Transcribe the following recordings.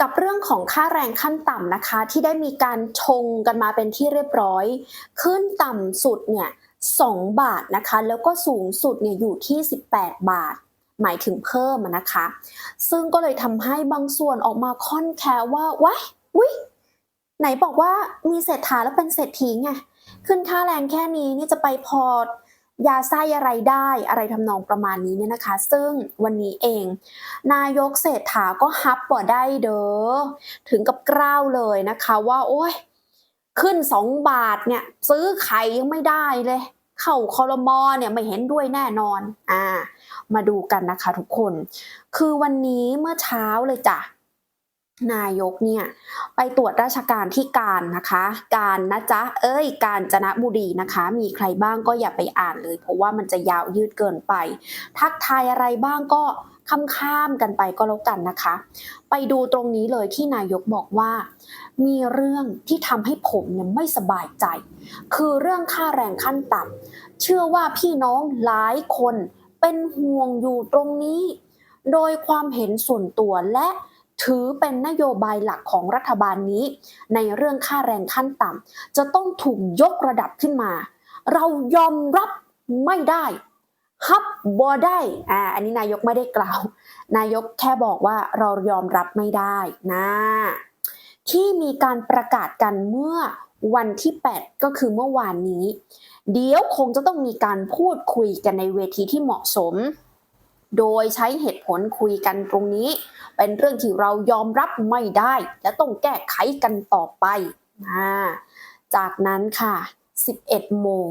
กับเรื่องของค่าแรงขั้นต่ำนะคะ ที่ได้มีการชงกันมาเป็นที่เรียบร้อย ขึ้นต่ำสุดเนี่ย2บาทนะคะ แล้วก็สูงสุดเนี่ยอยู่ที่ 18 บาท หมายถึงเพิ่มนะคะ ซึ่งก็เลยทำให้บางส่วนออกมาค่อนแคร์ว่าว้ายวิไหนบอกว่ามีเศรษฐาแล้วเป็นเศรษฐีไงขึ้นค่าแรงแค่นี้นี่จะไปพอ ยาไส้อะไรได้อะไรทำนองประมาณนี้เนี่ยนะคะ ซึ่งวันนี้เอง นายกเศรษฐาก็ฮับบ่ได้เด้อถึงกับกล้าวเลยนะคะว่าโอ้ยขึ้นสองบาทเนี่ยซื้อไข่ยังไม่ได้เลย เข้าคอรมอเนี่ยไม่เห็นด้วยแน่นอนอ่ามาดูกันนะคะทุกคน คือวันนี้เมื่อเช้าเลยจ้ะ นายกเนี่ยไปตรวจราชการที่การนะคะ การนะจ๊ะเอ้ย การจนบุรีนะคะ มีใครบ้างก็อย่าไปอ่านเลย เพราะว่ามันจะยาวยืดเกินไป ทักทายอะไรบ้างก็ข้ามๆกันไปก็แล้วกันนะคะ ไปดูตรงนี้เลยที่นายกบอกว่า มีเรื่องที่ทำให้ผมเนี่ยไม่สบายใจ คือเรื่องค่าแรงขั้นต่ำเชื่อว่าพี่น้องหลายคนเป็นห่วงอยู่ตรงนี้ โดยความเห็นส่วนตัวและ ถือเป็นนโยบายหลักของรัฐบาลนี้ ในเรื่องค่าแรงขั้นต่ำจะต้องถูกยกระดับขึ้นมา เรายอมรับไม่ได้ฮับบอได้อ่าอันนี้นายกไม่ได้กล่าว นายกแค่บอกว่าเรายอมรับไม่ได้นะที่มีการประกาศกันเมื่อวันที่ 8 ก็คือเมื่อวานนี้ เดี๋ยวคงจะต้องมีการพูดคุยกันในเวทีที่เหมาะสม โดยใช้เหตุผลคุยกันตรงนี้ เป็นเรื่องที่เรายอมรับไม่ได้ และต้องแก้ไขกันต่อไปอ่าจากนั้นค่ะ 11 โมง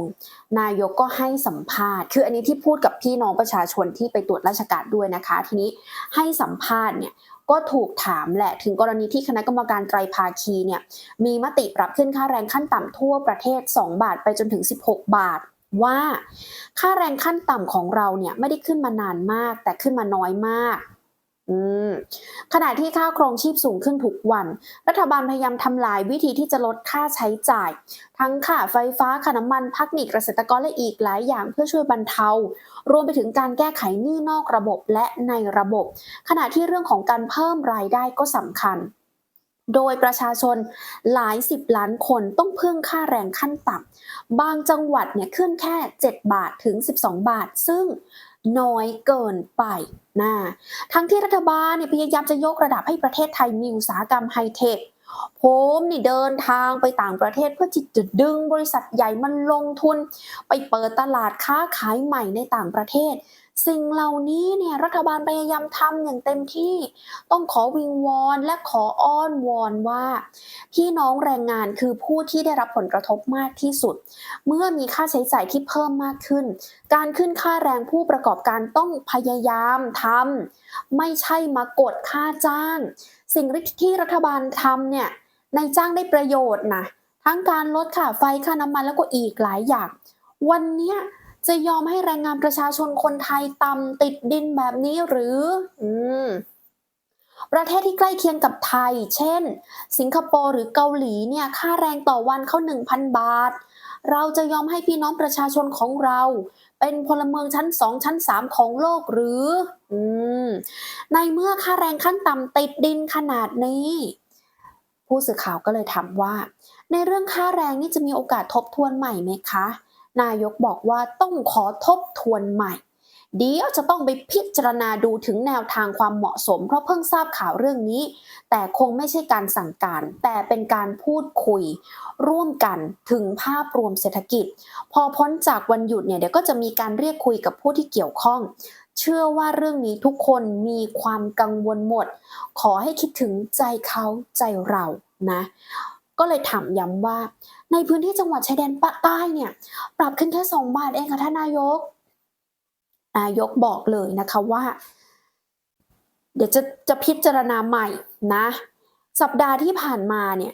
นายกก็ให้สัมภาษณ์ คืออันนี้ที่พูดกับพี่น้องประชาชนที่ไปตรวจราชการด้วยนะคะ ทีนี้ให้สัมภาษณ์เนี่ยก็ถูกถามแหละถึงกรณีที่คณะกรรมการไตรภาคีเนี่ยมีมติปรับขึ้นค่าแรงขั้นต่ำทั่วประเทศ 2 บาทไปจนถึง 16 บาท ว่าค่าแรงขั้นต่ำของเราเนี่ยไม่ได้ขึ้นมานานมาก แต่ขึ้นมาน้อยมากขณะที่ค่าครองชีพสูงขึ้นทุกวัน รัฐบาลพยายามทำลายวิธีที่จะลดค่าใช้จ่าย ทั้งค่าไฟฟ้าค่าน้ำมันพักหนี้เกษตรกรและอีกหลายอย่างเพื่อช่วยบรรเทา รวมไปถึงการแก้ไขหนี้นอกระบบและในระบบ ขณะที่เรื่องของการเพิ่มรายได้ก็สำคัญ โดยประชาชนหลายสิบล้านคนต้องพึ่งค่าแรงขั้นต่ำบางจังหวัดเนี่ยขึ้นแค่ 7 บาทถึง 12 บาท ซึ่งน้อยเกินไปนะทั้งที่รัฐบาลเนี่ยพยายามจะยกระดับให้ประเทศไทยมีอุตสาหกรรมไฮเทคผมนี่เดินทางไปต่างประเทศเพื่อที่จะดึงบริษัทใหญ่มันลงทุน ไปเปิดตลาดค้าขายใหม่ในต่างประเทศ สิ่งเหล่านี้เนี่ยรัฐบาลพยายามทำอย่างเต็มที่ ต้องขอวิงวอนและขออ้อนวอนว่า พี่น้องแรงงานคือผู้ที่ได้รับผลกระทบมากที่สุด เมื่อมีค่าใช้จ่ายที่เพิ่มมากขึ้น การขึ้นค่าแรงผู้ประกอบการต้องพยายามทำไม่ใช่มากดค่าจ้าง สิ่งที่รัฐบาลทำเนี่ยนายจ้างได้ประโยชน์นะทั้งการลดค่าไฟค่าน้ำมันแล้วก็อีกหลายอย่าง วันนี้ จะยอมให้แรงงานประชาชนคนไทยต่ำติดดินแบบนี้หรือ อืมประเทศที่ใกล้เคียงกับไทย เช่น สิงคโปร์หรือเกาหลีเนี่ย ค่าแรงต่อวันเขา1,000 บาท เราจะยอมให้พี่น้องประชาชนของเรา เป็นพลเมืองชั้น 2 ชั้น 3 ของโลกหรือ อืม ในเมื่อค่าแรงขั้นต่ำติดดินขนาดนี้ ผู้สื่อข่าวก็เลยถามว่า ในเรื่องค่าแรงนี่จะมีโอกาสทบทวนใหม่ไหมคะ นายกบอกว่าต้องขอทบทวนใหม่ เดี๋ยวจะต้องไปพิจารณาดูถึงแนวทางความเหมาะสม เพราะเพิ่งทราบข่าวเรื่องนี้ แต่คงไม่ใช่การสั่งการ แต่เป็นการพูดคุย ร่วมกันถึงภาพรวมเศรษฐกิจ พอพ้นจากวันหยุดเนี่ยเดี๋ยวก็จะมีการเรียกคุยกับผู้ที่เกี่ยวข้องเชื่อว่าเรื่องนี้ทุกคนมีความกังวลหมด ขอให้คิดถึงใจเขาใจเรานะ ก็เลยถามย้ำว่า ในพื้นที่จังหวัดชายแดนใต้เนี่ยปรับขึ้นแค่สองบาทเองค่ะท่านนายก นายกบอกเลยนะคะว่า เดี๋ยวจะจะพิจารณาใหม่นะ สัปดาห์ที่ผ่านมาเนี่ย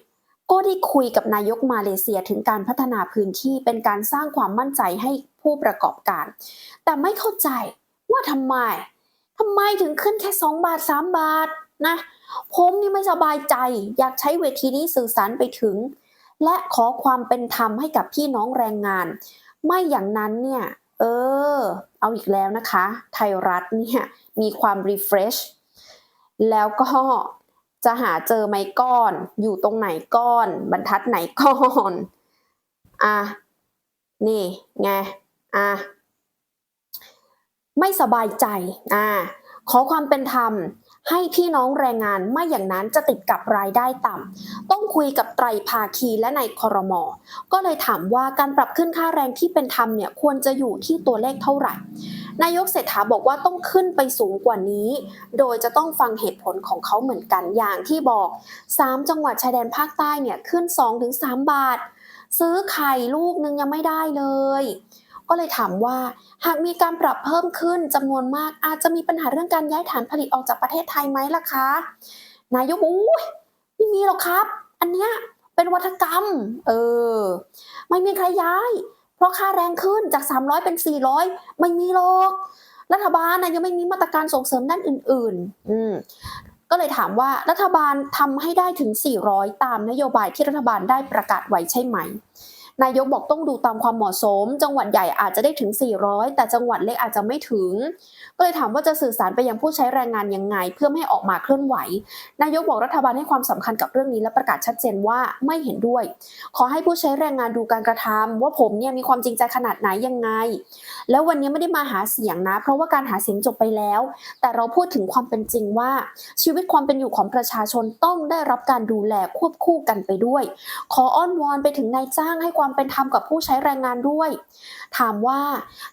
ก็ได้คุยกับนายกมาเลเซียถึงการพัฒนาพื้นที่เป็นการสร้างความมั่นใจให้ผู้ประกอบการ แต่ไม่เข้าใจว่าทำไมทำไมถึงขึ้นแค่ 2 บาท 3 บาท นะผมนี่ไม่สบายใจ อยากใช้เวทีนี้สื่อสารไปถึง และขอความเป็นธรรมให้กับพี่น้องแรงงาน ไม่อย่างนั้นเนี่ย เออ เอาอีกแล้วนะคะ ไทยรัฐเนี่ย มีความ refresh แล้วก็จะหาเจอไหมก้อน อยู่ตรงไหนก้อน บรรทัดไหนก้อน อะ นี่ไง อะ ไม่สบายใจ อ่าขอความเป็นธรรม ให้พี่น้องแรงงานไม่อย่างนั้นจะติดกับรายได้ต่ำต้องคุยกับไตรภาคีและในคอรมอก็เลยถามว่าการปรับขึ้นค่าแรงที่เป็นธรรมเนี่ยควรจะอยู่ที่ตัวเลขเท่าไหร่ นายกเศรษฐาบอกว่าต้องขึ้นไปสูงกว่านี้ โดยจะต้องฟังเหตุผลของเขาเหมือนกันอย่างที่บอก 3 จังหวัดชายแดนภาคใต้เนี่ยขึ้น 2-3 บาท ซื้อไข่ลูกนึงยังไม่ได้เลย ก็เลยถามว่า หากมีการปรับเพิ่มขึ้นจำนวนมากอาจจะมีปัญหาเรื่องการย้ายฐานผลิตออกจากประเทศไทยไหมล่ะคะนายกบอกอุ้ยไม่มีหรอกครับ อันเนี้ยเป็นวัฒกรรม เออ ไม่มีใครย้าย เพราะค่าแรงขึ้นจาก 300 เป็น 400 ไม่มีหรอก รัฐบาลนะยังไม่มีมาตรการส่งเสริมด้านอื่น ๆ อืมก็เลยถามว่ารัฐบาลทำให้ได้ถึง 400 ตามนโยบายที่รัฐบาลได้ประกาศไว้ใช่ไหม นายกบอกต้องดูตามความเหมาะสม จังหวัดใหญ่อาจจะได้ถึง 400 แต่จังหวัดเล็กอาจจะไม่ถึง ก็เลยถามว่าจะสื่อสารไปยังผู้ใช้แรงงานยังไง เพื่อไม่ให้ออกมาเคลื่อนไหว นายกบอกรัฐบาลให้ความสำคัญกับเรื่องนี้และประกาศชัดเจนว่าไม่เห็นด้วย ขอให้ผู้ใช้แรงงานดูการกระทำว่าผมเนี่ยมีความจริงใจขนาดไหนยังไง แล้ววันนี้ไม่ได้มาหาเสียงนะ เพราะว่าการหาเสียงจบไปแล้ว แต่เราพูดถึงความเป็นจริงว่า ชีวิตความเป็นอยู่ของประชาชนต้องได้รับการดูแลควบคู่กันไปด้วย ขออ้อนวอนไปถึงนายจ้างให้ความความเป็นธรรมกับผู้ใช้แรงงานด้วย ถามว่า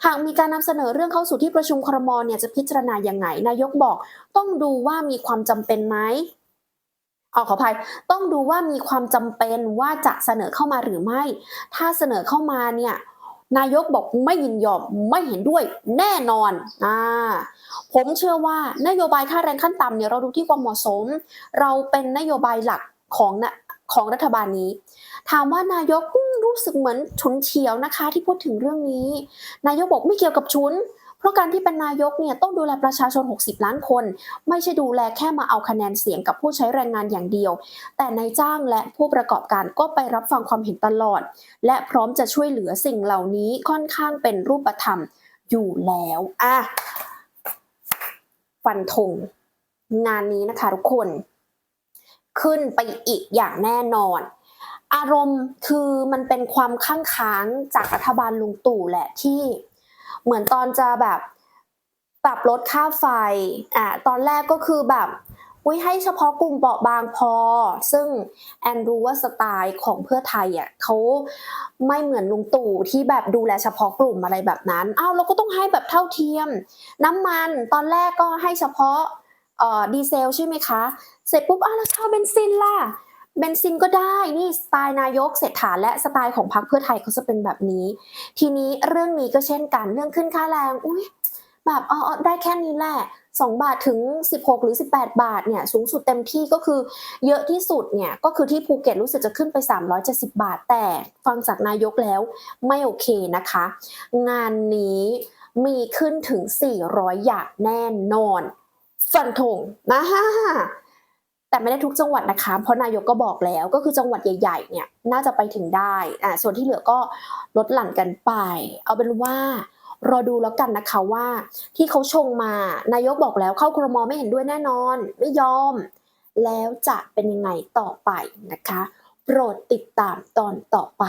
หากมีการนำเสนอเรื่องเข้าสู่ที่ประชุมครมเนี่ยจะพิจารณาอย่างไงนายกบอก ต้องดูว่ามีความจำเป็นไหมเอาขออภัยต้องดูว่ามีความจำเป็นว่าจะเสนอเข้ามาหรือไม่ ถ้าเสนอเข้ามาเนี่ยนายกบอกไม่ยินยอมไม่เห็นด้วยแน่นอนอ่าผมเชื่อว่านโยบายค่าแรงขั้นต่ำเนี่ยเราดูที่ความเหมาะสม เราเป็นนโยบายหลักของนะของรัฐบาลนี้ ถามว่านายกรู้สึกเหมือนฉุนเฉียวนะคะ ที่พูดถึงเรื่องนี้ นายกบอกไม่เกี่ยวกับฉุน เพราะการที่เป็นนายกเนี่ยต้องดูแลประชาชน 60 ล้านคน ไม่ใช่ดูแลแค่มาเอาคะแนนเสียงกับผู้ใช้แรงงานอย่างเดียว แต่นายจ้างและผู้ประกอบการก็ไปรับฟังความเห็นตลอด และพร้อมจะช่วยเหลือสิ่งเหล่านี้ค่อนข้างเป็นรูปธรรมอยู่แล้วอะฟันธงงานนี้นะคะทุกคน ขึ้นไปอีกอย่างแน่นอน อารมณ์คือมันเป็นความข้างค้างจากรัฐบาลลุงตู่แหละที่เหมือนตอนจะแบบปรับลดค่าไฟอะตอนแรกก็คือแบบอุ้ยให้เฉพาะกลุ่มเปราะบางพอ ซึ่งแอนรู้ว่าสไตล์ของเพื่อไทยอะเขาไม่เหมือนลุงตู่ที่แบบดูแลเฉพาะกลุ่มอะไรแบบนั้นอ้าวเราก็ต้องให้แบบเท่าเทียม น้ำมันตอนแรกก็ให้เฉพาะเอ่อดีเซลใช่ไหมคะ เสร็จปุ๊บอ้าวแล้วชาเบนซินล่ะ เบนซินก็ได้นี่สไตล์นายกเศรษฐาและสไตล์ของพรรคเพื่อไทยเขาจะเป็นแบบนี้ ทีนี้เรื่องนี้ก็เช่นกันเรื่องขึ้นค่าแรงอุ้ยแบบออเออได้แค่นี้แหละ2 บาทถึง 16 หรือ 18 บาทเนี่ยสูงสุดเต็มที่ก็คือเยอะที่สุดเนี่ยก็คือที่ภูเก็ตรู้สึกจะขึ้นไป 370 บาท แต่ฟังจากนายกแล้วไม่โอเคนะคะ งานนี้มีขึ้นถึง 400 อย่างแน่นอน ฟันธงนะฮะ แต่ไม่ได้ทุกจังหวัดนะคะ เพราะนายกก็บอกแล้วก็คือจังหวัดใหญ่ๆเนี่ยน่าจะไปถึงได้อ่าส่วนที่เหลือก็ลดหลั่นกันไป เอาเป็นว่ารอดูแล้วกันนะคะว่า ที่เขาชงมานายกบอกแล้วเข้าครมไม่เห็นด้วยแน่นอน ไม่ยอม แล้วจะเป็นยังไงต่อไปนะคะ โปรดติดตามตอนต่อไป